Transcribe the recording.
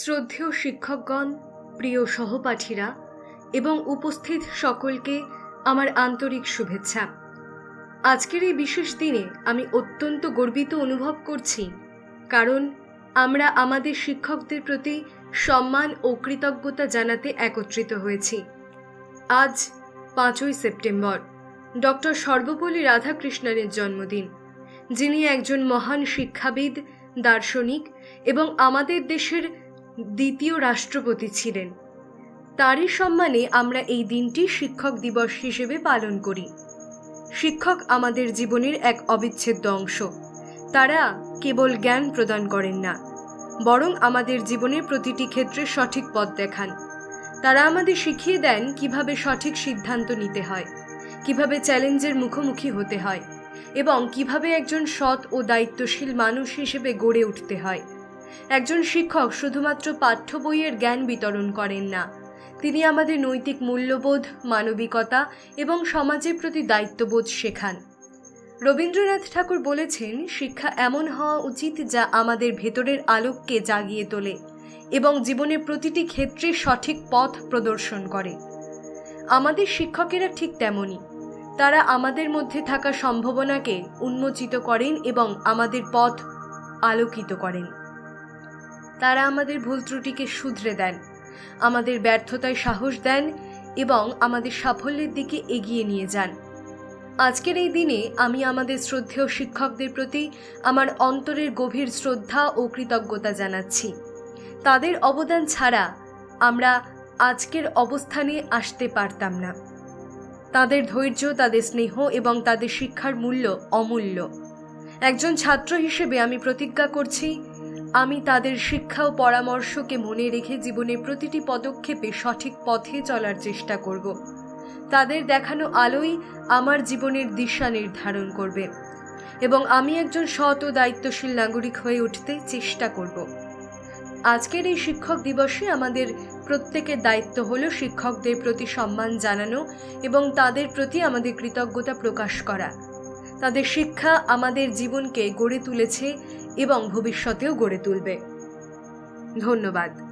শ্রদ্ধেয় শিক্ষকগণ, প্রিয় সহপাঠীরা এবং উপস্থিত সকলকে আমার আন্তরিক শুভেচ্ছা। আজকের এই বিশেষ দিনে আমি অত্যন্ত গর্বিত অনুভব করছি, কারণ আমরা আমাদের শিক্ষকদের প্রতি সম্মান ও কৃতজ্ঞতা জানাতে একত্রিত হয়েছি। আজ পাঁচই সেপ্টেম্বর, ডক্টর সর্বপল্লী রাধাকৃষ্ণনের জন্মদিন, যিনি একজন মহান শিক্ষাবিদ, দার্শনিক এবং আমাদের দেশের দ্বিতীয় রাষ্ট্রপতি ছিলেন। তারই সম্মানে আমরা এই দিনটি শিক্ষক দিবস হিসেবে পালন করি। শিক্ষক আমাদের জীবনের এক অবিচ্ছেদ্য অংশ। তারা কেবল জ্ঞান প্রদান করেন না, বরং আমাদের জীবনের প্রতিটি ক্ষেত্রে সঠিক পথ দেখান। তারা আমাদের শিখিয়ে দেন কীভাবে সঠিক সিদ্ধান্ত নিতে হয়, কীভাবে চ্যালেঞ্জের মুখোমুখি হতে হয়, এবং কীভাবে একজন সৎ ও দায়িত্বশীল মানুষ হিসেবে গড়ে উঠতে হয়। একজন শিক্ষক শুধুমাত্র পাঠ্য বইয়ের জ্ঞান বিতরণ করেন না। তিনি আমাদের নৈতিক মূল্যবোধ, মানবিকতা এবং সমাজের প্রতি দায়িত্ববোধ শেখান। রবীন্দ্রনাথ ঠাকুর বলেছেন, শিক্ষা এমন হওয়া উচিত যা আমাদের ভেতরের আলোককে জাগিয়ে তোলে এবং জীবনের প্রতিটি ক্ষেত্রে সঠিক পথ প্রদর্শন করে। আমাদের শিক্ষকেরা ঠিক তেমনই। তারা আমাদের মধ্যে থাকা সম্ভাবনাকে উন্মোচিত করেন এবং আমাদের পথ আলোকিত করেন। তারা আমাদের ভুল ত্রুটিকে শুধরে দেন, আমাদের ব্যর্থতায় সাহস দেন এবং আমাদের সাফল্যের দিকে এগিয়ে নিয়ে যান। আজকের এই দিনে আমি আমাদের শ্রদ্ধেয় শিক্ষকদের প্রতি আমার অন্তরের গভীর শ্রদ্ধা ও কৃতজ্ঞতা জানাচ্ছি। তাদের অবদান ছাড়া আমরা আজকের অবস্থানে আসতে পারতাম না। তাদের ধৈর্য, তাদের স্নেহ এবং তাদের শিক্ষার মূল্য অমূল্য। একজন ছাত্র হিসেবে আমি প্রতিজ্ঞা করছি আমি তাদের শিক্ষা ও পরামর্শকে মনে রেখে জীবনের প্রতিটি পদক্ষেপে সঠিক পথে চলার চেষ্টা করব। তাদের দেখানো আলোই আমার জীবনের দিশা নির্ধারণ করবে এবং আমি একজন সৎ ও দায়িত্বশীল নাগরিক হয়ে উঠতে চেষ্টা করব। আজকের এই শিক্ষক দিবসে আমাদের প্রত্যেকের দায়িত্ব হল শিক্ষকদের প্রতি সম্মান জানানো এবং তাদের প্রতি আমাদের কৃতজ্ঞতা প্রকাশ করা। তাদের শিক্ষা আমাদের জীবনকে গড়ে তুলেছে এবং ভবিষ্যতেও গড়ে তুলবে। ধন্যবাদ।